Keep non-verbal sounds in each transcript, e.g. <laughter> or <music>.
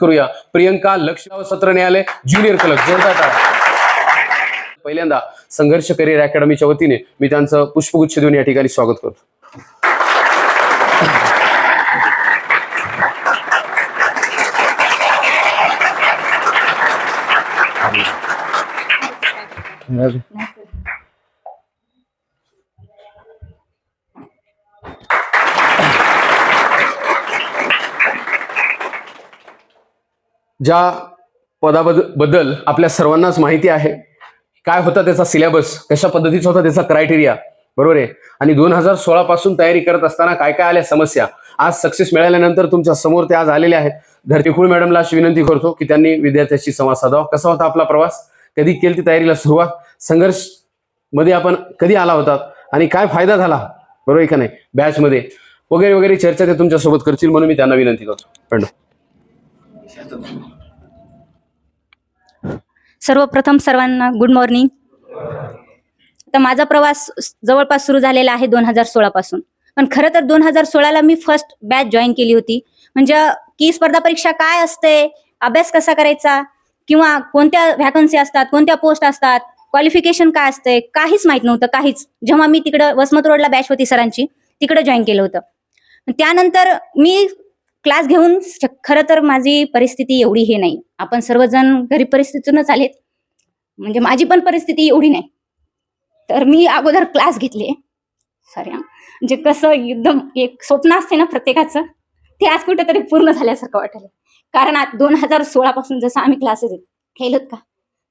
करूया. प्रियंका लक्ष सत्र न्यायालय ज्युनियर कलक जोरदार पहिल्यांदा संघर्ष करिअर अकॅडमीच्या वतीने मी त्यांचं पुष्पगुच्छ देऊन या ठिकाणी स्वागत करतो. ज्या पदाबद्दल आपल्या सर्वांनाच माहिती आहे. काय होता त्याचा सिलेबस कशा पद्धतीचा होता त्याचा क्रायटेरिया बरोबर आहे? आणि दोन हजार सोळा पासून तयारी करत असताना काय काय आल्या समस्या? आज सक्सेस मिळाल्यानंतर तुमच्यासमोर ते आज आलेले आहेत. धरतीकुळ मॅडमला अशी विनंती करतो की त्यांनी विद्यार्थ्याशी संवाद साधावा. कसा होता आपला प्रवास? कधी केली ती तयारीला सुरुवात? संघर्षमध्ये आपण कधी आला होता? आणि काय फायदा झाला? बरोबर आहे का नाही? बॅच मध्ये. वगैरे वगैरे चर्चा ते तुमच्यासोबत करतील म्हणून मी त्यांना विनंती करतो. पण सर्वप्रथम सर्वांना गुड मॉर्निंग तर माझा प्रवास जवळपास सुरू झालेला आहे दोन हजार सोळा पासून. पण खरं तर दोन हजार सोळाला मी फर्स्ट बॅच जॉईन केली होती. म्हणजे की स्पर्धा परीक्षा काय असते? अभ्यास कसा करायचा? किंवा कोणत्या व्हॅकन्सी असतात? कोणत्या पोस्ट असतात? क्वालिफिकेशन काय असते? काहीच माहीत नव्हतं काहीच. जेव्हा मी तिकडं वसमत रोडला बॅच होती सरांची तिकडं जॉईन केलं होतं. त्यानंतर मी क्लास घेऊन खरं तर माझी परिस्थिती एवढी हे नाही. आपण सर्वजण घरी परिस्थितीतूनच आलेत. म्हणजे माझी पण परिस्थिती एवढी नाही. तर मी अगोदर क्लास घेतले. सॉरी म्हणजे कसं एकदम एक स्वप्न असते ना प्रत्येकाचं ते आज कुठेतरी पूर्ण झाल्यासारखं वाटलं. कारण आज दोन हजार सोळा पासून जसं आम्ही क्लासेस केलोत का?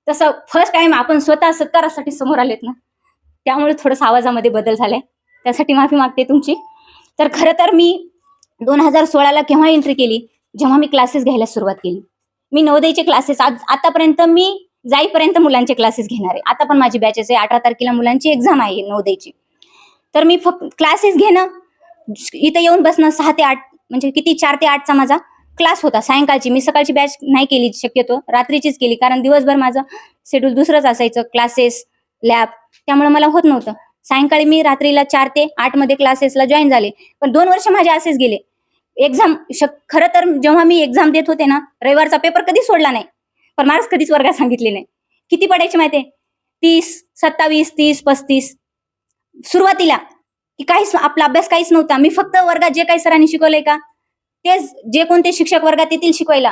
तसं फर्स्ट टाइम आपण स्वतः सत्कारासाठी समोर आलेत ना त्यामुळे थोडंसं आवाजामध्ये बदल झालाय. त्यासाठी माफी मागते तुमची. तर खरं तर मी दोन हजार सोळाला केव्हा एंट्री केली? जेव्हा मी क्लासेस घ्यायला सुरुवात केली. मी नवोदयचे क्लासेस आज आतापर्यंत मी जाईपर्यंत मुलांचे क्लासेस घेणार. आहे आता पण माझी बॅचेस आहे अठरा तारखेला मुलांची एक्झाम आहे नवोदयची तर मी फक्त क्लासेस घेणं इथं येऊन बसणं सहा ते आठ म्हणजे किती? चार ते आठचा माझा क्लास होता. सायंकाळची मी सकाळची बॅच नाही केली शक्यतो रात्रीचीच केली. कारण दिवसभर माझं शेड्यूल दुसरंच असायचं क्लासेस लॅब त्यामुळे मला होत नव्हतं. सायंकाळी मी रात्रीला चार ते आठमध्ये क्लासेसला जॉईन झाले. पण दोन वर्ष माझे असेच गेले. एक्झाम खरं तर जेव्हा मी एक्झाम देत होते ना रविवारचा पेपर कधी सोडला नाही. पण मार्क्स कधीच वर्गात सांगितले नाही. किती पडायचे माहिती तीस सत्तावीस तीस पस्तीस. सुरुवातीला की काहीच आपला अभ्यास काहीच नव्हता. मी फक्त वर्गात जे काही सरांनी शिकवलंय का तेच जे कोणते शिक्षक वर्गात येतील शिकवायला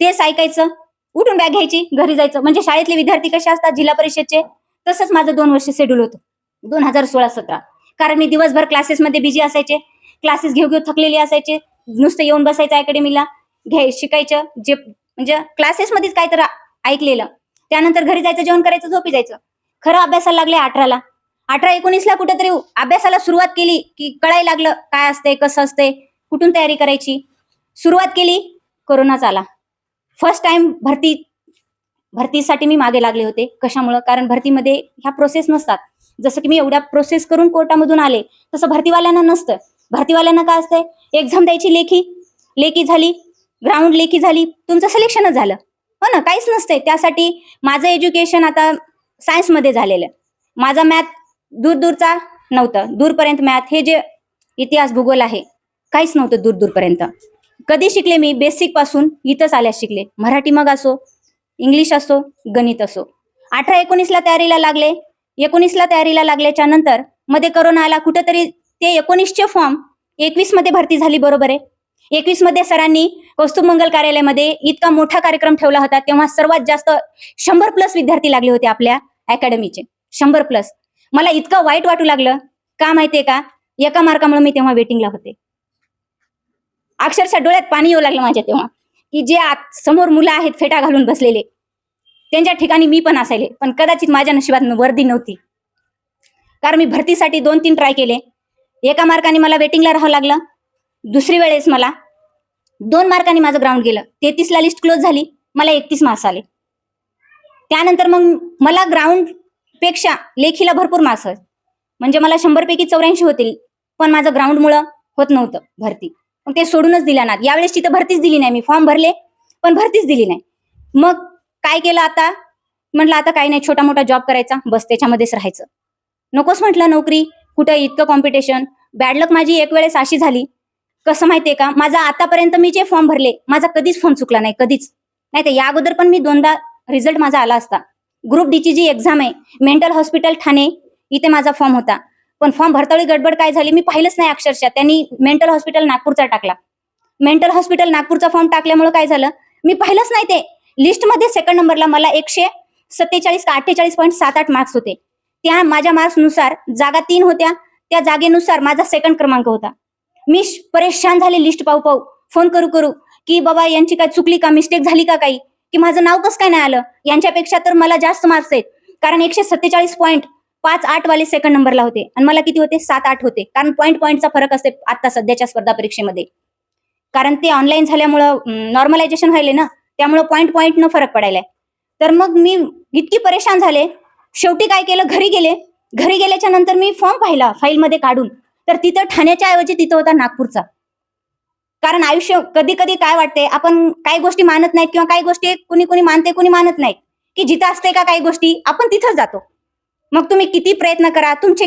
तेच ऐकायचं. उठून बॅग घ्यायची घरी जायचं. म्हणजे शाळेतले विद्यार्थी कसे असतात जिल्हा परिषदचे? तसंच माझं दोन वर्ष शेड्यूल होतं. दोन हजार सोळा सतरा. कारण मी दिवसभर क्लासेसमध्ये बिझी असायचे. क्लासेस घेऊ घेऊ थकलेले असायचे. नुसतं येऊन बसायचं अकॅडमीला घ्याय शिकायचं. जे म्हणजे क्लासेसमध्येच काय तर ऐकलेलं. त्यानंतर घरी जायचं जेवण करायचं झोपी जायचं. खरं अभ्यासाला लागले अठराला. अठरा एकोणीसला कुठेतरी अभ्यासाला सुरुवात केली की कळायला लागलं काय असते कसं असते कुठून तयारी करायची. सुरुवात केली कोरोनाचा आला. फर्स्ट टाइम भरती भरतीसाठी मी मागे लागले होते कशामुळं? कारण भरतीमध्ये ह्या प्रोसेस नसतात. जसं की मी एवढ्या प्रोसेस करून कोर्टामधून आले तसं भरतीवाल्यांना नसतं. भरतीवाल्यांना काय असतंय? एक्झाम द्यायची लेखी लेखी झाली ग्राउंड लेखी झाली तुमचं सिलेक्शनच झालं. हो ना काहीच नसतंय. त्यासाठी माझं एज्युकेशन आता सायन्समध्ये झालेलं माझा मॅथ दूर दूरचा नव्हतं. दूरपर्यंत मॅथ हे जे इतिहास भूगोल आहे काहीच नव्हतं दूर दूरपर्यंत कधी शिकले मी? बेसिकपासून इथंच आल्यास शिकले. मराठी मग असो इंग्लिश असो गणित असो. अठरा एकोणीसला तयारीला लागले. एकोणीसला तयारीला लागल्याच्या नंतर मध्ये करोना आला कुठंतरी ते एकोणीसचे फॉर्म एकवीसमध्ये भरती झाली बरोबर आहे. एकवीसमध्ये सरांनी कौस्तुभ मंगल कार्यालयामध्ये इतका मोठा कार्यक्रम ठेवला होता तेव्हा सर्वात जास्त शंभर प्लस विद्यार्थी लागले होते आपल्या अकॅडमीचे शंभर प्लस मला इतकं वाईट वाटू लागलं. का माहितीये का? एका मार्कामुळे मी तेव्हा वेटिंगला होते. अक्षरशः डोळ्यात पाणी येऊ लागलं माझ्या तेव्हा. की जे आत समोर मुलं आहेत फेटा घालून बसलेले त्यांच्या ठिकाणी मी पण असायले पण कदाचित माझ्या नशिबात वर्दी नव्हती. कारण मी भरतीसाठी दोन तीन ट्राय केले. एका मार्काने मला वेटिंगला राहावं लागलं. दुसरी वेळेस मला दोन मार्कांनी माझं ग्राउंड गेलं. तेहतीसला लिस्ट क्लोज झाली मला एकतीस मार्क्स आले. त्यानंतर मग मला ग्राउंडपेक्षा लेखीला भरपूर मार्क्स म्हणजे मला शंभर पैकी चौऱ्याऐंशी होतील पण माझं ग्राउंडमुळं होत नव्हतं भरती. मग ते सोडूनच दिला ना. यावेळेस तिथं भरतीच दिली नाही मी. फॉर्म भरले पण भरतीच दिली नाही. मग काय केलं आता? म्हटलं आता काही नाही छोटा मोठा जॉब करायचा बस त्याच्यामध्येच राहायचं. नकोच म्हटलं नोकरी कुठं इतकं कॉम्पिटिशन बॅडलक माझी एक वेळेस अशी झाली कसं माहितीये का? माझा आतापर्यंत मी जे फॉर्म भरले माझा कधीच फॉर्म चुकला नाही कधीच. नाही तर या अगोदर पण मी दोनदा रिझल्ट माझा आला असता. ग्रुप डीची जी एक्झाम आहे मेंटल हॉस्पिटल ठाणे इथे माझा फॉर्म होता. पण फॉर्म भरतावेळी गडबड काय झाली मी पाहिलंच नाही अक्षरशः. त्यांनी मेंटल हॉस्पिटल नागपूरचा टाकला. मेंटल हॉस्पिटल नागपूरचा फॉर्म टाकल्यामुळे काय झालं? मी पाहिलंच नाही ते. लिस्टमध्ये सेकंड नंबरला मला एकशे सत्तेचाळीस का अठ्ठेचाळीस पॉईंट सात आठ मार्क्स होते. त्या माझ्या मार्क्सनुसार जागा तीन होत्या. त्या जागेनुसार माझा सेकंड क्रमांक होता. मी परेशान झाले लिस्ट पाहू पाहू. फोन करू करू. की बाबा यांची काय चुकली का? मिस्टेक झाली का काही? की माझं नाव कसं काय नाही आलं? यांच्यापेक्षा तर मला जास्त मार्क्स आहेत. कारण एकशे सत्तेचाळीस पॉईंट पाच आठ वाले सेकंड नंबरला होते. आणि मला किती होते? सात आठ होते. कारण पॉईंट पॉईंटचा फरक असते आता सध्याच्या स्पर्धा परीक्षेमध्ये. कारण ते ऑनलाईन झाल्यामुळं नॉर्मलायझेशन व्हायले ना? त्यामुळं पॉईंट पॉईंट न फरक पडायलाय. तर मग मी इतकी परेशान झाले. शेवटी काय केलं? घरी गेले. घरी गेल्याच्यानंतर मी फॉर्म पाहिला फाईलमध्ये काढून. तर तिथं ठाण्याच्या ऐवजी तिथं होता नागपूरचा. कारण आयुष्य कधी कधी काय वाटते आपण काही गोष्टी मानत नाहीत किंवा काही गोष्टी कुणी कुणी मानते कुणी मानत नाही. की जिथं असते का काही गोष्टी आपण तिथं जातो. मग तुम्ही किती प्रयत्न करा तुमचे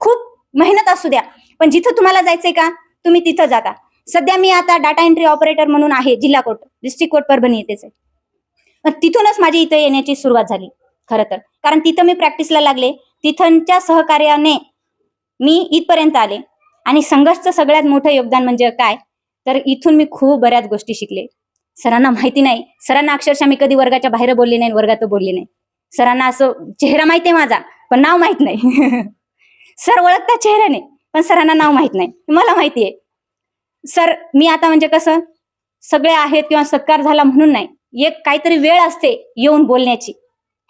खूप मेहनत असू द्या पण जिथं तुम्हाला जायचंय का तुम्ही तिथं जाता. सध्या मी आता डाटा एंट्री ऑपरेटर म्हणून आहे जिल्हा कोर्ट डिस्ट्रिक्ट कोर्ट परभणी येतेच पण तिथूनच माझी इथं येण्याची सुरुवात झाली खरं तर. कारण तिथं मी प्रॅक्टिसला लागले तिथंच्या सहकार्याने मी इथपर्यंत आले. आणि संघर्षचं सगळ्यात मोठं योगदान म्हणजे काय? तर इथून मी खूप बऱ्याच गोष्टी शिकले. सरांना माहिती नाही. सरांना अक्षरशः मी कधी वर्गाच्या बाहेर बोलले नाही वर्गात बोलले नाही. सरांना असं चेहरा माहिती आहे माझा पण नाव माहीत नाही. <laughs> सर ओळखतात चेहऱ्याने पण सरांना नाव माहीत नाही. मला माहिती आहे. सर मी आता म्हणजे कसं? सगळे आहेत किंवा सत्कार झाला म्हणून नाही. एक काहीतरी वेळ असते येऊन बोलण्याची.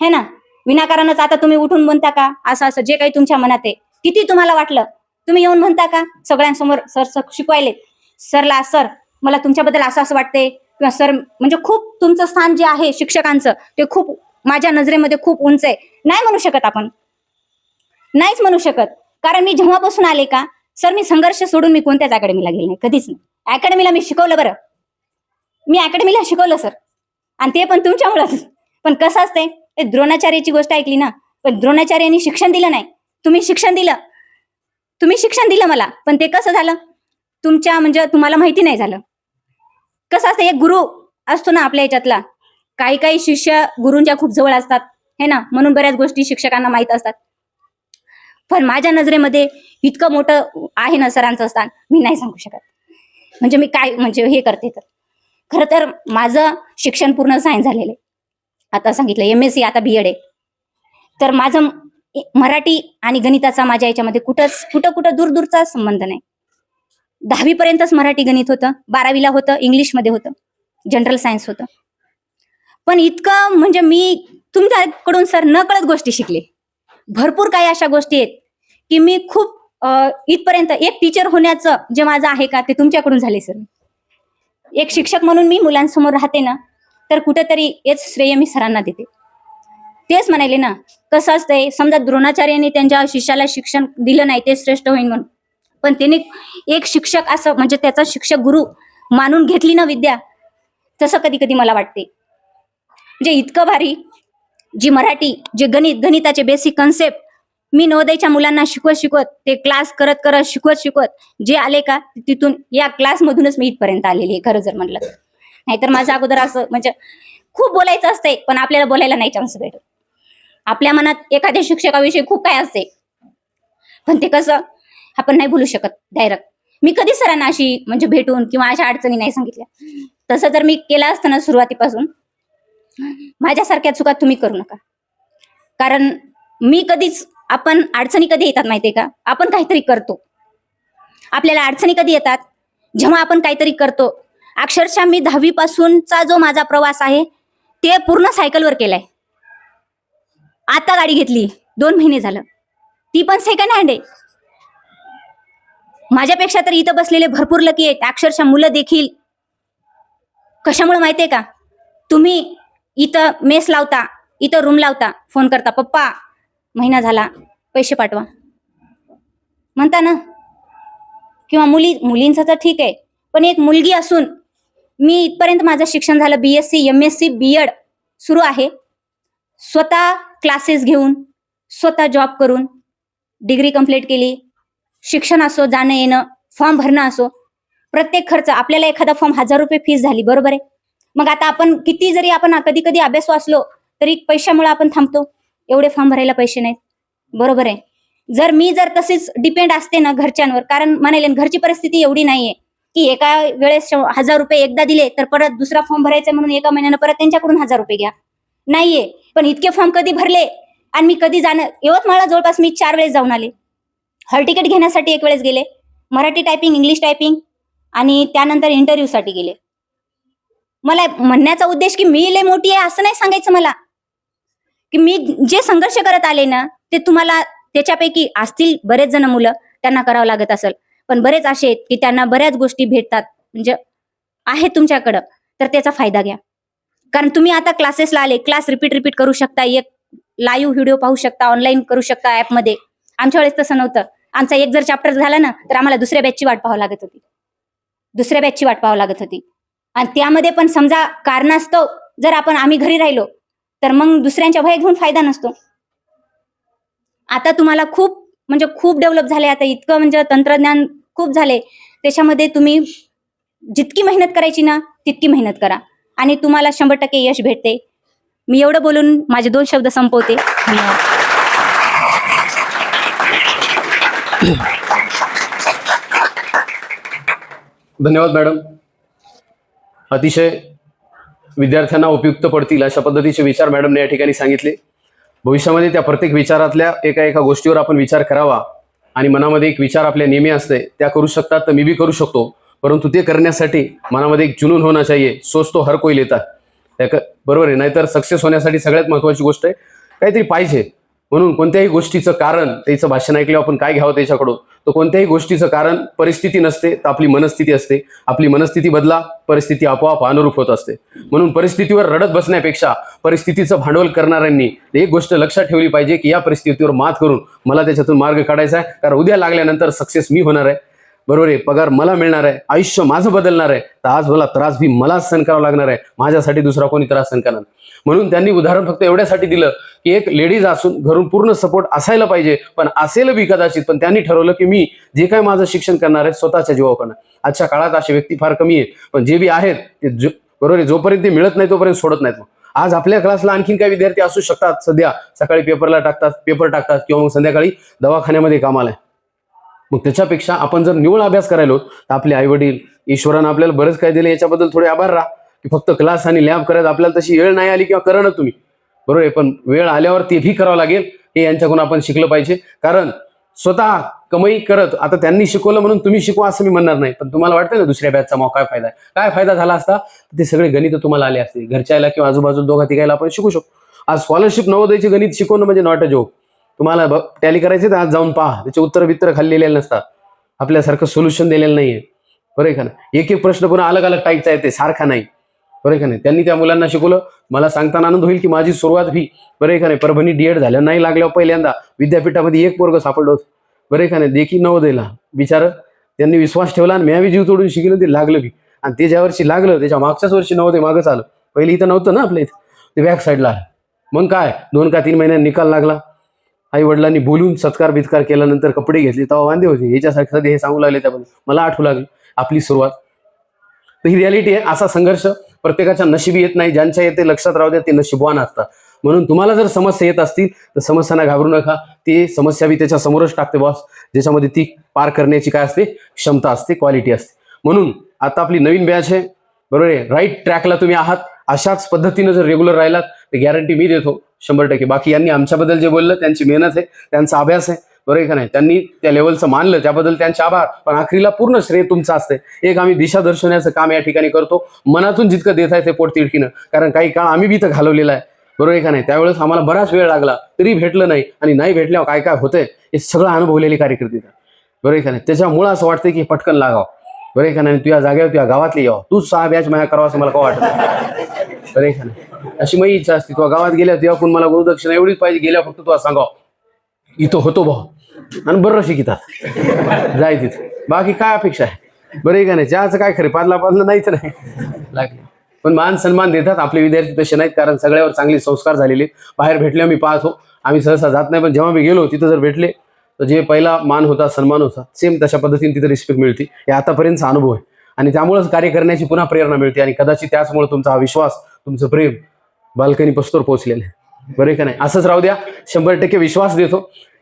है ना? विनाकारणच आता तुम्ही उठून बोलता का? असं असं जे काही तुमच्या मनात आहे. किती तुम्हाला वाटलं? तुम्ही येऊन म्हणता का? सगळ्यांसमोर सर सर शिकवायले सरला सर मला तुमच्याबद्दल असं असं वाटते किंवा सर म्हणजे खूप तुमचं स्थान जे आहे शिक्षकांचं ते खूप माझ्या नजरेमध्ये खूप उंच आहे. नाही म्हणू शकत आपण. नाहीच म्हणू शकत. कारण मी जेव्हापासून आले का सर मी संघर्ष सोडून मी कोणत्याच अकॅडमीला गेले नाही. कधीच नाही. अकॅडमीला मी शिकवलं बरं. मी अकॅडमीला शिकवलं सर. आणि ते पण तुमच्यामुळेच. पण कसं असतंय? द्रोणाचार्याची गोष्ट ऐकली ना? पण द्रोणाचार्यांनी शिक्षण दिलं नाही. तुम्ही शिक्षण दिलं. तुम्ही शिक्षण दिलं मला पण ते कसं झालं? तुमच्या म्हणजे तुम्हाला माहिती नाही झालं. कसं असतं एक गुरु असतो ना आपल्या याच्यातला काही काही शिष्य गुरूंच्या खूप जवळ असतात हे ना? म्हणून बऱ्याच गोष्टी शिक्षकांना माहीत असतात. पण माझ्या नजरेमध्ये इतकं मोठं आहे ना सरांचं स्थान मी नाही सांगू शकत. म्हणजे मी काय म्हणजे हे करते तर. खरं तर माझं शिक्षण पूर्ण सायन्स झालेलं आहे. आता सांगितलं एम एस सी आता बी एड आहे. तर माझं मराठी आणि गणिताचा माझ्या याच्यामध्ये कुठंच कुठं कुठं दूर दूरचा संबंध नाही. दहावी पर्यंतच मराठी गणित होतं बारावीला होतं इंग्लिशमध्ये होतं जनरल सायन्स होतं. पण इतकं म्हणजे मी तुमच्याकडून सर न कळत गोष्टी शिकले. भरपूर काही अशा गोष्टी आहेत की मी खूप इथपर्यंत एक टीचर होण्याचं जे माझं आहे का ते तुमच्याकडून झाले सर. एक शिक्षक म्हणून मी मुलांसमोर राहते ना तर कुठेतरी हेच श्रेय मी सरांना देते. तेच म्हणाले ना कसं असतंय समजा द्रोणाचार्यांनी त्यांच्या शिष्याला शिक्षण दिलं नाही ते श्रेष्ठ होईल म्हणून. पण त्याने एक शिक्षक असं म्हणजे त्याचा शिक्षक गुरु मानून घेतली ना विद्या तसं कधी कधी मला वाटते. म्हणजे इतकं भारी जी मराठी जे गणित गणिताचे बेसिक कन्सेप्ट मी नवोदयच्या मुलांना शिकवत शिकवत ते क्लास करत करत शिकवत शिकवत जे आले का तिथून या क्लासमधूनच मी इथपर्यंत आलेली आहे खरं जर म्हणलं तर. नाहीतर माझं अगोदर असं म्हणजे खूप बोलायचं असतंय पण आपल्याला बोलायला नाही चान्स भेटत. आपल्या मनात एखाद्या शिक्षकाविषयी खूप काय असते. पण ते कसं आपण नाही बोलू शकत डायरेक्ट मी कधी सरांना अशी म्हणजे भेटून किंवा अशा अडचणी नाही सांगितल्या. तसं जर मी केलं असतं ना सुरुवातीपासून माझ्यासारख्या चुका तुम्ही करू नका. कारण मी कधीच आपण अडचणी कधी येतात माहितीये का? आपण काहीतरी करतो. आपल्याला अडचणी कधी येतात? जेव्हा आपण काहीतरी करतो. अक्षरशः मी दहावी पासूनचा जो माझा प्रवास आहे ते पूर्ण सायकलवर केलाय. आता गाडी घेतली. दोन महिने झालं. ती पण सेकंड हँड आहे. माझ्यापेक्षा तर इथं बसलेले भरपूर लकी आहेत. अक्षरशः मुलं देखील. कशामुळे माहितीये का? तुम्ही इथं मेस लावता इथं रूम लावता फोन करता पप्पा महिना झाला पैसे पाठवा. म्हणता ना. किंवा मुली मुलींचं तर ठीक आहे. पण एक मुलगी असून मी इथपर्यंत माझं शिक्षण झालं B S C M S C B Ed सुरू आहे. स्वतः क्लासेस घेऊन स्वतः जॉब करून डिग्री कंप्लीट केली. शिक्षण असो जाणं येणं फॉर्म भरणं असो प्रत्येक खर्च आपल्याला एखादा फॉर्म हजार रुपये फीस झाली बरोबर आहे? मग आता आपण किती जरी आपण कधी कधी अभ्यास वाचलो तरी पैशामुळे आपण थांबतो. एवढे फॉर्म भरायला पैसे नाहीत. बरोबर आहे? जर मी जर तसेच डिपेंड असते ना घरच्यांवर कारण म्हणाले घरची परिस्थिती एवढी नाहीये की एका वेळेस हजार रुपये एकदा दिले तर परत दुसरा फॉर्म भरायचा म्हणून एका महिन्यानं परत त्यांच्याकडून हजार रुपये घ्या. नाहीये. पण इतके फॉर्म कधी भरले? आणि मी कधी जाणं? यवतमाळला जवळपास मी चार वेळेस जाऊन आले. हॉल तिकीट घेण्यासाठी एक वेळेस गेले. मराठी टायपिंग इंग्लिश टायपिंग आणि त्यानंतर इंटरव्ह्यूसाठी गेले. मला म्हणण्याचा उद्देश की मी लय मोठी आहे असं नाही सांगायचं मला. की मी जे संघर्ष करत आले ना ते तुम्हाला त्याच्यापैकी असतील बरेच जण मुलं. त्यांना करावं लागत असेल. पण बरेच असे आहेत की त्यांना बऱ्याच गोष्टी भेटतात. म्हणजे आहेत तुमच्याकडं. तर त्याचा फायदा घ्या. कारण तुम्ही आता क्लासेसला आले क्लास रिपीट रिपीट करू शकता एक लाईव्ह व्हिडिओ पाहू शकता ऑनलाईन करू शकता ऍपमध्ये आमच्या वेळेस तसं नव्हतं. आमचा एक जर चॅप्टर झाला ना तर आम्हाला दुसऱ्या बॅचची वाट पाहावं लागत होती. दुसऱ्या बॅचची वाट पाहावं लागत होती. आणि त्यामध्ये पण समजा कारणास्तव जर आपण आम्ही घरी राहिलो तर मग दुसऱ्यांच्या भय घेऊन फायदा नसतो. आता तुम्हाला खूप म्हणजे खूप डेव्हलप झाले आता इतकं म्हणजे तंत्रज्ञान खूप झाले. त्याच्यामध्ये तुम्ही जितकी मेहनत करायची ना तितकी मेहनत करा. आणि तुम्हाला शंभर टक्के यश भेटते. मी एवढं बोलून माझे दोन शब्द संपवते. धन्यवाद. मॅडम. अतिशय विद्यार्थ्यांना उपयुक्त पडतील अशा पद्धतीचे विचार मॅडमने या ठिकाणी सांगितले. भविष्यामध्ये त्या प्रत्येक विचारातल्या एका एका गोष्टीवर आपण विचार करावा आणि मनामध्ये एक विचार आपल्या नेहमी असते. त्या करू शकतात तर मी बी करू शकतो. परंतु ते करण्यासाठी मनामध्ये एक जुनून होणं चाहिए. सोच तो हर कोई लेता बरोबर आहे. नाहीतर सक्सेस होण्यासाठी सगळ्यात महत्त्वाची गोष्ट आहे काहीतरी पाहिजे. म्हणून कोणत्याही गोष्टीचं कारण त्याचं भाषण ऐकल्यावर आपण काय घ्यावं त्याच्याकडून? तर कोणत्याही गोष्टीचं कारण परिस्थिती नसते तर आपली मनस्थिती असते. आपली मनस्थिती बदला परिस्थिती आपोआप अनुरूप होत असते. म्हणून परिस्थितीवर रडत बसण्यापेक्षा परिस्थितीचं भांडवल करणाऱ्यांनी एक गोष्ट लक्षात ठेवली पाहिजे की या परिस्थितीवर मात करून मला त्याच्यातून मार्ग काढायचा आहे. कारण उद्या लागल्यानंतर सक्सेस मी होणार आहे. बरोबर आहे पगार मला मिळणार आहे आयुष्य माझं बदलणार आहे तर आज मला त्रास बी मलाच सहन करावा लागणार आहे माझ्यासाठी दुसरा कोणी त्रास सहन करणार नाही. म्हणून त्यांनी उदाहरण फक्त एवढ्यासाठी दिलं की एक लेडीज असून घरून पूर्ण सपोर्ट असायला पाहिजे पण असेल बी कदाचित पण त्यांनी ठरवलं की मी जे काय माझं शिक्षण करणार आहे स्वतःच्या जीवावर करणार. आजच्या काळात असे व्यक्ती फार कमी आहे पण जे बी आहेत ते जो- बरोबर आहे जोपर्यंत ते मिळत नाही तोपर्यंत सोडत नाहीत आज आपल्या क्लासला आणखीन काही विद्यार्थी असू शकतात सध्या सकाळी पेपरला टाकतात पेपर टाकतात किंवा मग संध्याकाळी दवाखान्यामध्ये कामाला आहे. मग त्याच्यापेक्षा आपण जर निवड अभ्यास करायलो तर आपले आई वडील ईश्वरानं आपल्याला बरंच काय दिलं याच्याबद्दल थोडे आभार राहा. की फक्त क्लास आणि लॅब करत आपल्याला तशी वेळ नाही आली किंवा करा ना तुम्ही. बरोबर आहे? पण वेळ आल्यावर तेही करावं लागेल. हे यांच्याकडून आपण शिकलं पाहिजे. कारण स्वतः कमाई करत आता त्यांनी शिकवलं म्हणून तुम्ही शिकवा असं मी म्हणणार नाही. पण तुम्हाला वाटतं ना दुसऱ्या बॅचचा मग काय फायदा आहे? काय फायदा झाला असता? ते सगळे गणित तुम्हाला आले असते घरच्याला किंवा आजूबाजू दोघा तिघायला आपण शिकू शकतो. आज स्कॉलरशिप नवोदयचे गणित शिकवणं म्हणजे नॉट अ जोक तुम्हाला टॅली करायचे तर आज जाऊन पहा. त्याचे उत्तर बित्तर खाल्लेले नसतात. आपल्यासारखं सोल्युशन दिलेलं नाहीये. बरं आहे का नाही? एक एक प्रश्न पुन्हा अलग अलग टाईपचा येते सारखा नाही. बरं आहे का नाही? त्यांनी त्या मुलांना शिकवलं. मला सांगताना आनंद होईल की माझी सुरुवात ही बरं आहे का नाही? परभणी डीएड झाल्या नाही लागल्यावर पहिल्यांदा विद्यापीठामध्ये एक पोरग सापडलो बरं आहे का नाही? देखी नवोदयला विचार त्यांनी विश्वास ठेवला आणि मी जीव तोडून शिकलं ते लागलं बी. आणि ते ज्या वर्षी लागलं त्याच्या मागच्याच वर्षी नव्हते मागच आलं पहिले इथं नव्हतं ना आपल्या इथं? ते बॅक साईडला मग काय? दोन का तीन महिन्यात निकाल लागला. आई वडिलांनी बोलून सत्कार बित्कार केल्यानंतर कपडे घेतले तेव्हा वांदे होते. याच्यासाठी सध्या हे सांगू लागले त्याबद्दल मला आठवू लागलं आपली सुरुवात. तर ही रियालिटी आहे असा संघर्ष प्रत्येकाच्या नशिबी येत नाही. ज्यांच्या येते लक्षात राहू द्या ते नशिबवान असतात. म्हणून तुम्हाला जर समस्या येत असतील तर समस्यांना घाबरू नका. ते समस्या बी त्याच्या समोरच टाकते बॉस ज्याच्यामध्ये ती पार करण्याची काय असते? क्षमता असते क्वालिटी असते. म्हणून आता आपली नवीन बॅच आहे. बरोबर आहे? राईट ट्रॅकला तुम्ही आहात. अशाच पद्धतीनं जर रेग्युलर राहिलात ते गॅरंटी मी देतो शंभर टक्के. बाकी यांनी आमच्याबद्दल जे बोललं त्यांची मेहनत आहे त्यांचा अभ्यास आहे बरोबर आहे का नाही? त्यांनी त्या लेवलचं मानलं त्याबद्दल त्यांचे आभार. पण आखरीला पूर्ण श्रेय तुमचं असते एक आम्ही दिशा दर्शवण्याचं काम या ठिकाणी करतो. मनातून जितकं देत आहे ते पोट तिडकीनं. कारण काही काळ आम्ही बी इथं घालवलेला आहे. बरोबर आहे का नाही? त्यावेळेस आम्हाला बराच वेळ लागला. तरी भेटलं नाही आणि नाही भेटल्यावर काय काय होतंय हे सगळं अनुभवलेली कार्यकर्ते बरोबर आहे का नाही? त्याच्यामुळं असं वाटतं की पटकन लागावं. बरोबर आहे का नाही? तुझ्या जागेवर तुझ्या गावातली यावं. तूच सहा बॅच माया करावा असं मला का वाटत बरोबर बरं का नाही? अशी माझी इच्छा असते. तुझ्या गावात गेल्या तेव्हा पण मला गुरुदक्षिणा एवढीच पाहिजे गेल्या फक्त तुला सांगावं. इथं होतो भाऊ. आणि बरं शिकितात. जाय तिथं. बाकी काय अपेक्षा आहे? बरं का नाही? चहाचं काय खरे पाजला पाजलं नाहीच नाही. लागले. पण मान सन्मान देतात. आपले विद्यार्थी तसे नाहीत कारण सगळ्यावर चांगले संस्कार झालेले बाहेर भेटले मी पाहतो. आम्ही सहसा जात नाही पण जेव्हा मी गेलो तिथं जर भेटले तर जे पहिला मान होता सन्मान होता सेम तशा पद्धतीने तिथं रिस्पेक्ट मिळते. हे आतापर्यंतचा अनुभव आहे. आणि त्यामुळेच कार्य करण्याची पुन्हा प्रेरणा मिळते. आणि कदाचित त्याचमुळे तुमचा हा विश्वास तुमचं प्रेम बाल्कनी पस्तोर पोहोचलेलं आहे. बरं आहे का नाही? असंच राहू द्या. शंभर टक्के विश्वास देतो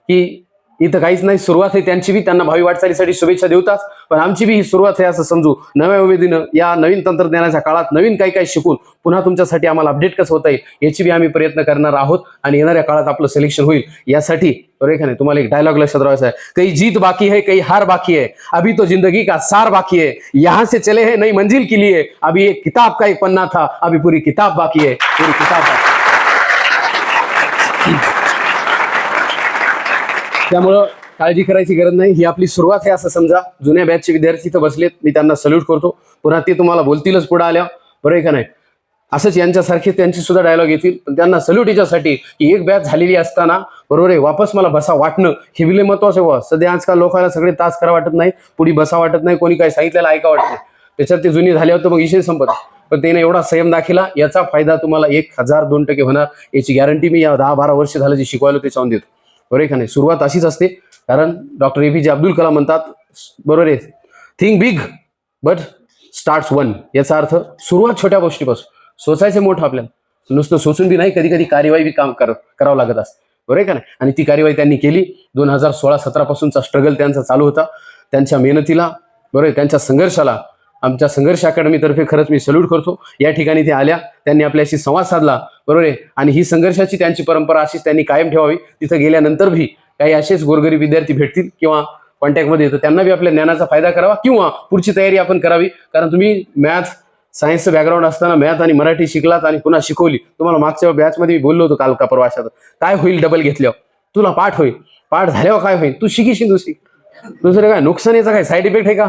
की इथं काहीच नाही सुरुवात आहे त्यांची बी. त्यांना भावी वाटचालीसाठी शुभेच्छा देऊताच. पण आमची बी ही सुरुवात आहे असं समजू. नव्या उमेदीनं या नवीन तंत्रज्ञानाच्या काळात नवीन काही काही शिकून पुन्हा तुमच्यासाठी आम्हाला अपडेट कसं होता येईल याची बी आम्ही प्रयत्न करणार आहोत आणि येणाऱ्या काळात आपलं सिलेक्शन होईल. यासाठी रेखाने तुम्हाला एक डायलॉग लक्षात राहायचा आहे काही जीत बाकी है काही हार बाकी है अभी तो जिंदगी का सार बाकी है यहाँ से चले है नई मंजिल के लिए. अभी एक किताब का एक पन्ना था अभी पूरी किताब बाकी है पूरी किताब बाकी त्यामुळं काळजी करायची गरज नाही. ही आपली सुरुवात आहे असं समजा. जुन्या बॅचचे विद्यार्थी इथं बसलेत. मी त्यांना सल्यूट करतो. पुन्हा ते तुम्हाला बोलतीलच पुढे आल्या. बरं आहे का नाही? असंच यांच्यासारखे त्यांची सुद्धा डायलॉग येतील. पण त्यांना सल्यूट याच्यासाठी की एक बॅच झालेली असताना बरोबर आहे. वापस मला बसा वाटणं. हे विलय महत्वाचं आहे सध्या आजकाल लोकांना सगळे तास करा वाटत नाही. पुढे बसा वाटत नाही. कोणी काय सांगितलेलं ऐका वाटत नाही. त्याच्यात ते जुनी झाल्यावर तर मग विषय संपत. पण त्याने एवढा संयम दाखिला. याचा फायदा तुम्हाला एक हजार दोन टक्के होणार. याची गॅरंटी मी या दहा बारा वर्ष झालं जे शिकवायला त्याच्यावर देतो. बरोबर आहे का नाही? सुरुवात अशीच असते. कारण डॉक्टर ए पी जे अब्दुल कलाम म्हणतात बरोबर आहे. Think big but start one याचा अर्थ सुरुवात छोट्या गोष्टीपासून. सोचायचं मोठं आपल्याला. नुसतं सोचून बी नाही कधी कधी कार्यवाही बी काम कर करावं लागत असतं. बरोबर आहे का नाही? आणि ती कार्यवाही त्यांनी केली. दोन हजार सोळा सतरा पासूनचा स्ट्रगल त्यांचा चालू होता. त्यांच्या मेहनतीला बरोबर त्यांच्या संघर्षाला आमच्या संघर्ष अकॅडमीतर्फे खरंच मी सल्यूट करतो. या ठिकाणी ते आल्या त्यांनी आपल्याशी संवाद साधला बरोबर आहे? आणि ही संघर्षाची त्यांची परंपरा अशीच त्यांनी कायम ठेवावी. तिथं गेल्यानंतर भी काही असेच गोरगरीब विद्यार्थी भेटतील किंवा कॉन्टॅक्टमध्ये येतं त्यांना बी आपल्या ज्ञानाचा फायदा करावा किंवा पुढची तयारी आपण करावी. कारण तुम्ही मॅथ सायन्सचं बॅकग्राऊंड असताना मॅथ आणि मराठी शिकलात आणि पुन्हा शिकवली. तुम्हाला मागच्या बॅचमध्ये मी बोललो होतो काल का परवाशात काय होईल डबल घेतल्यावर? तुला पाठ होईल. पाठ झाल्यावर काय होईल? तू शिकीशील दुसरी. दुसरं काय? नुकसान याचा काय? साईड इफेक्ट आहे का?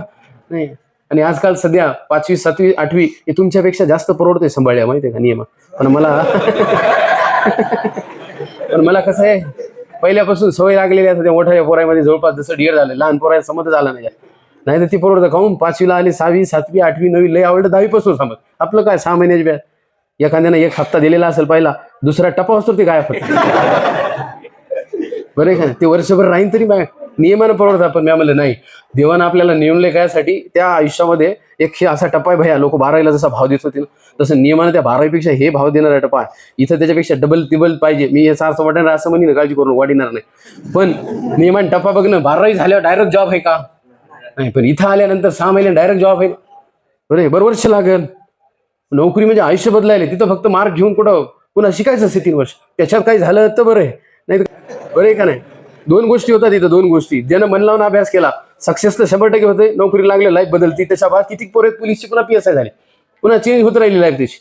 नाही. आणि आजकाल सध्या पाचवी सातवी आठवी हे तुमच्यापेक्षा जास्त परवडते सांभाळल्या माहिती आहे का नियम? पण मला पण मला कसं आहे पहिल्यापासून सवय लागलेली आहे मोठ्या पोरामध्ये जवळपास जसं डिअर झालं लहान पोराय समजच आला नाही. नाही तर ती परवडतं काहून पाचवीला आली सहावी सातवी आठवी नवी लय आवडलं दहावीपासून समज. आपलं काय सहा महिन्याची बॅच. एखाद्यानं एक हप्ता दिलेला असेल पहिला दुसरा टपा असतो ते काय होतं बरं आहे का ते वर्षभर राहीन तरी बाय नियमानं परवडतात पण मी म्हणलं नाही देवानं आपल्याला नियमले कायसाठी त्या आयुष्यामध्ये एक हे असा टप्पा आहे भैया लोक बारावीला जसा भाव देत होते तसं नियमानं त्या बारावीपेक्षा हे भाव देणारा टप्पा आहे. इथं त्याच्यापेक्षा डबल तिबल पाहिजे. मी याचा अर्थ वाटणार असं म्हणेन काळजी करून वाढणार नाही. पण नियमान टप्पा बघणं बारावी झाल्यावर डायरेक्ट जॉब आहे का? नाही पण इथं आल्यानंतर सहा महिन्यात डायरेक्ट जॉब आहे बरं बरं वर्ष लागेल. नोकरी म्हणजे आयुष्य बदलायला तिथं फक्त मार्क घेऊन कुठं पुन्हा शिकायचं असते तीन वर्ष. त्याच्यात काही झालं तर बरं आहे. नाही बरं आहे का नाही? दोन गोष्टी होतात इथं दोन गोष्टी. ज्यानं मन लावून अभ्यास केला सक्सेस तर शंभर टक्के होते नोकरी लागले लाईफ बदलती. त्याच्या बाद किती पोरे पोलीसची पुन्हा पीएसआय झाली. पुन्हा चेंज होत राहिली लाईफ त्याची.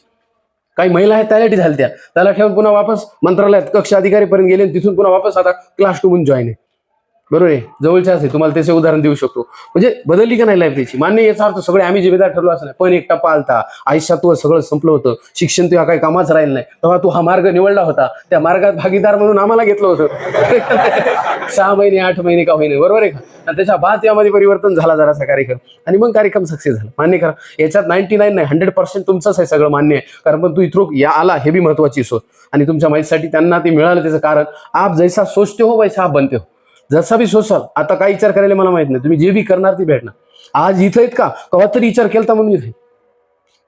काही महिला आहेत त्यासाठी झाल्या त्या त्याला ठेवून पुन्हा वापस मंत्रालयात कक्ष अधिकारीपर्यंत गेले आणि तिथून पुन्हा वापस आता क्लास टू म्हणून जॉईन आहे. बरोबर आहे? जवळच्या असेल तुम्हाला त्याचे उदाहरण देऊ शकतो. म्हणजे बदलली का नाही लाईफ त्याची? मान्य याचा अर्थ सगळे आम्ही जिम्मेदार ठरलो असं नाही. पण एक टप्पा आलता आयुष्यात तुझं सगळं संपलं होतं. शिक्षण तुझ्या काही कामाच राहिलं नाही. तेव्हा तू हा मार्ग निवडला होता. त्या मार्गात भागीदार म्हणून आम्हाला घेतलं होतं. <laughs> सहा महिने आठ महिने का महिने बरोबर आहे का? आणि त्याच्या बाद यामध्ये परिवर्तन झाला जरासा कार्यक्रम. आणि मग कार्यक्रम सक्सेस झाला. मान्य करा. याच्यात नाईन्टी नाईन नाही हंड्रेड पर्सेंट तुमचंच आहे सगळं मान्य आहे. कारण पण तू इथ्रो या आला हे बी महत्वाची सोच आणि तुमच्या माहितीसाठी त्यांना ते मिळालं त्याचं कारण. आप जैसा सोचते हो वैसा आप बनते हो. जसा बी सोसाल आता काय विचार करायला मला माहीत नाही. तुम्ही जे बी करणार ते भेटणार. आज इथं आहेत का? कवा तरी विचार केलता म्हणून इथे?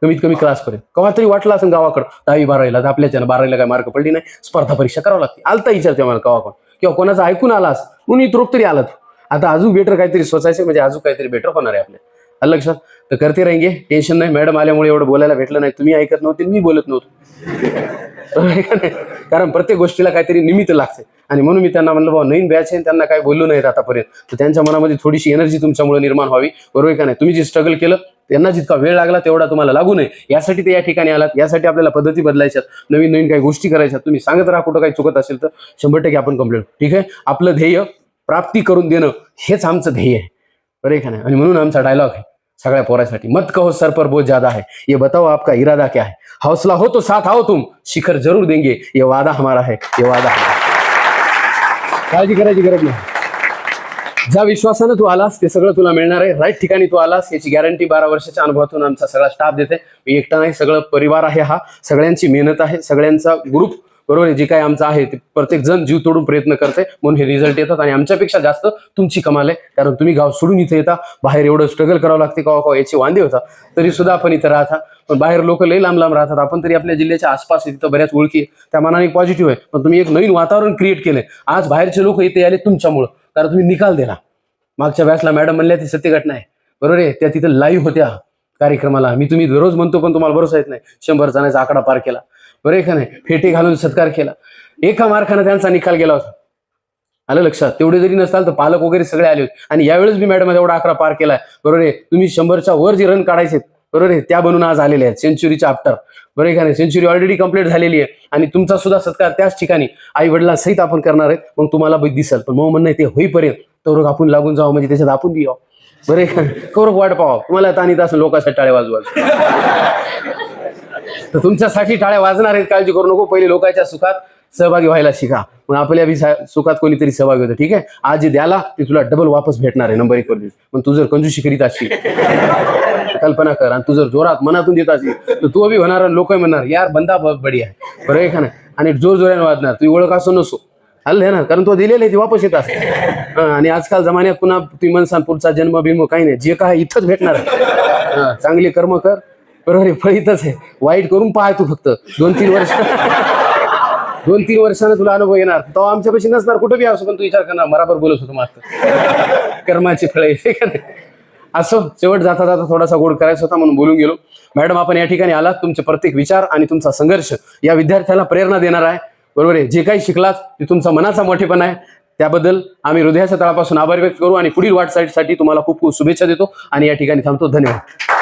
कमीत कमी क्लास पर्यंत. कवा तरी वाटलं असं गावाकडं दहावी बारावीला तर आपल्याच्यानं बारावीला काय मार्क पडली नाही. स्पर्धा परीक्षा करावं लागते. आलता विचार तेव्हा मला कवा पण. किंवा कोणाचं ऐकून आलास म्हणून इथरोक तरी आलात. आता अजून बेटर काहीतरी सोचायचं म्हणजे अजून काहीतरी बेटर होणार आहे आपल्या. आलं लक्षात तर करते राहिंगे. टेन्शन नाही. मॅडम आल्यामुळे एवढं बोलायला भेटलं नाही. तुम्ही ऐकत नव्हते मी बोलत नव्हतो. आहे का नाही? कारण प्रत्येक गोष्टीला काहीतरी निमित्त लागते. आणि म्हणून मी त्यांना म्हणलं बाबा नवीन बॅच आहे त्यांना काय बोललो नाहीत आतापर्यंत. तर त्यांच्या मनामध्ये थोडीशी एनर्जी तुमच्यामुळे निर्माण व्हावी. बरोबर आहे का नाही? तुम्ही जे स्ट्रगल केलं त्यांना जितका वेळ लागला तेवढा तुम्हाला लागू नये. यासाठी ते या ठिकाणी आलात. यासाठी आपल्याला पद्धती बदलायच्यात. नवीन नवीन काही गोष्टी करायच्यात. तुम्ही सांगत राहा कुठं काही चुकत असेल तर. शंभर टक्के आपण कंप्लीट ठीक आहे? आपलं ध्येय प्राप्ती करून देणं हेच आमचं ध्येय आहे. बरे का नाही? आणि म्हणून आमचा डायलॉग आहे सगळ्या पोरासाठी. मत कहो सर पर बहुत ज्यादा है ये बताओ आपका इरादा क्या है? हौसला हो तो साथ आओ तुम. शिखर जरूर देंगे. ये वादा हमारा है. ये वादा हमारा काळजी करायची गरज नाही. ज्या विश्वासानं तू आलास ते सगळं तुला मिळणार आहे. राईट ठिकाणी तू आलास याची गॅरंटी बारा वर्षाच्या अनुभवातून आमचा सगळा स्टाफ देते. मी एकटा नाही सगळं परिवार आहे हा. सगळ्यांची मेहनत आहे. सगळ्यांचा ग्रुप बरोबर आहे? जे काय आमचं आहे ते प्रत्येक जण जीव तोडून प्रयत्न करते म्हणून हे रिझल्ट येतात आणि आमच्यापेक्षा जास्त तुमची कमाल आहे. कारण तुम्ही गाव सोडून इथे येता बाहेर एवढं स्ट्रगल करावं लागते कवा हो, कवा हो, याची वांदे होता. तरी सुद्धा आपण इथं राहता. पण बाहेर लोक लई लांब लांब राहतात. आपण तरी आपल्या जिल्ह्याच्या आसपास तिथं बऱ्याच ओळखी त्या मानाने पॉझिटिव्ह आहे. पण तुम्ही एक नवीन वातावरण क्रिएट केलंय. आज बाहेरचे लोक इथे आले तुमच्यामुळं. कारण तुम्ही निकाल दिला. मागच्या व्यासला मॅडम म्हणल्या ती सत्य घटना आहे. बरोबर आहे? त्या तिथं लाईव्ह होत्या कार्यक्रमाला. मी तुम्ही दररोज म्हणतो पण तुम्हाला भरोसा येत नाही. शंभर जणांचा आकडा पार केला. बरे आहे का नाही? फेटे घालून सत्कार केला. एका मार्काने त्यांचा निकाल गेला होता. आलं लक्षात? तेवढे जरी नसताल तर पालक वगैरे सगळे आले होते. आणि यावेळेस मी मॅडम एवढा आकडा पार केलाय बरोबर आहे? तुम्ही शंभरच्या वर जे रन काढायचे बरोबर आहे? त्या बनून आज आलेले आहेत. सेंचुरीच्या आफ्टर बरोबर आहे का नाही? सेंचुरी ऑलरेडी कंप्लीट झालेली आहे. आणि तुमचा सुद्धा सत्कार त्याच ठिकाणी आई वडिलांसहित आपण करणार आहेत मग तुम्हाला बी दिसेल. पण मग म्हणणं ते होईपर्यंत. तर आपण लागून जावं. म्हणजे त्याच्यात आपण बी बरे आहे का कौरक वाट पाहावं. तुम्हाला तानित असं लोकांसाठी टाळे वाजवा तर तुमच्यासाठी टाळ्या वाजणार आहेत. काळजी करू नको. पहिले लोकांच्या सुखात सहभागी व्हायला शिका. मग आपल्या बी सुखात कोणीतरी सहभागी होतं. ठीक आहे? आज जे द्याला ते तुला डबल वापस भेटणार आहे. नंबर एक वर पण तू जर कंजूशी करीत असशील कल्पना कर. आणि तू जर जोरात मनातून देत असशील तर तू बी होणार लोक म्हणणार यार बंदा बडी आहे. बरं आहे का नाही? आणि जोर जोराने वाजणार. तू ओळख असो नसो. हल्ले ना. कारण तो दिलेलं आहे ती वापस येत असते. आणि आजकाल जमान्यात पुन्हा तुम्ही म्हणसान पुढचा जन्म बिन्म काही नाही. जे काय इथंच भेटणार आहे. चांगली कर्म कर. बरोबर आहे फळ आहे. वाईट करून पाहाय तू फक्त. दोन तीन वर्ष. दोन तीन वर्षानं तुला अनुभव येणार. तो आमच्यापाशी नसणार कुठं बी असो पण तू विचार करणार बराबर बोलत होतो मास्तर. कर्माची फळे का असो शेवट जाता जाता थोडासा गोड करायचा होता म्हणून बोलून गेलो. मॅडम आपण या ठिकाणी आलात तुमचे प्रत्येक विचार आणि तुमचा संघर्ष या विद्यार्थ्याला प्रेरणा देणार आहे. बरोबर आहे जे काही शिकलात ते तुमचा मनाचा मोठेपण आहे. त्याबद्दल आम्ही हृदयाच्या तळापासून आभार व्यक्त करू आणि पुढील वाटचालीसाठी तुम्हाला खूप खूप शुभेच्छा देतो आणि या ठिकाणी थांबतो. धन्यवाद.